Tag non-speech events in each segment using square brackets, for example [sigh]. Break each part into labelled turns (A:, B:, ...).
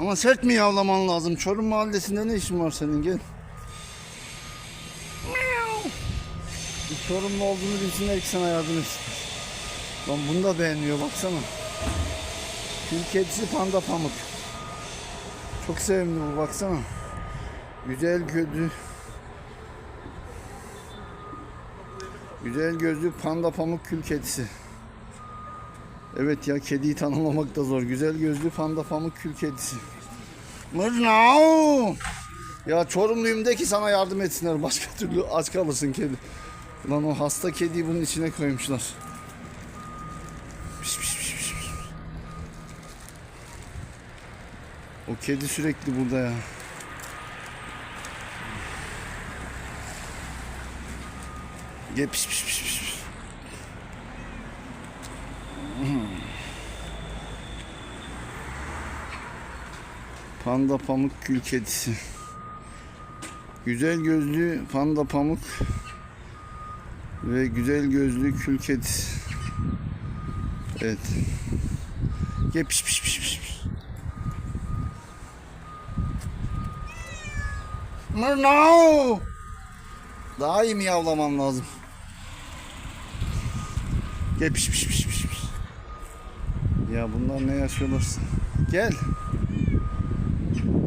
A: Ama sert mi yavlaman lazım? Çorum mahallesinde ne işin var senin? Gel. Bir Çorumlu olduğunu bilsinler ki sana yardım etsin. Lan bunu da beğenmiyor baksana. Kül kedisi panda pamuk. Çok sevimli bu baksana. Güzel gözlü. Güzel gözlü panda pamuk kül kedisi. Evet ya kediyi tanımlamak da zor. Güzel gözlü panda pamuk kül kedisi. Mırnau! Ya Çorumluyum de ki sana yardım etsinler. [laughs] Başka türlü aç kalırsın kedi. Lan o hasta kediyi bunun içine koymuşlar. Piş, piş, piş, piş. O kedi sürekli burada ya. Gel piş piş piş piş. Panda pamuk kül kedisi. Güzel gözlü panda pamuk ve güzel gözlü kül kedisi. Evet. Gel piş piş piş piş. piş. Daha iyi mi yavlaman lazım? Gel piş piş piş piş. Ya bunlar ne yaşıyorlarsa. Gel.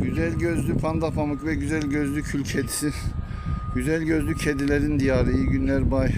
A: Güzel gözlü panda pamuk ve güzel gözlü kül kedisi. Güzel gözlü kedilerin diyarı. İyi günler bay.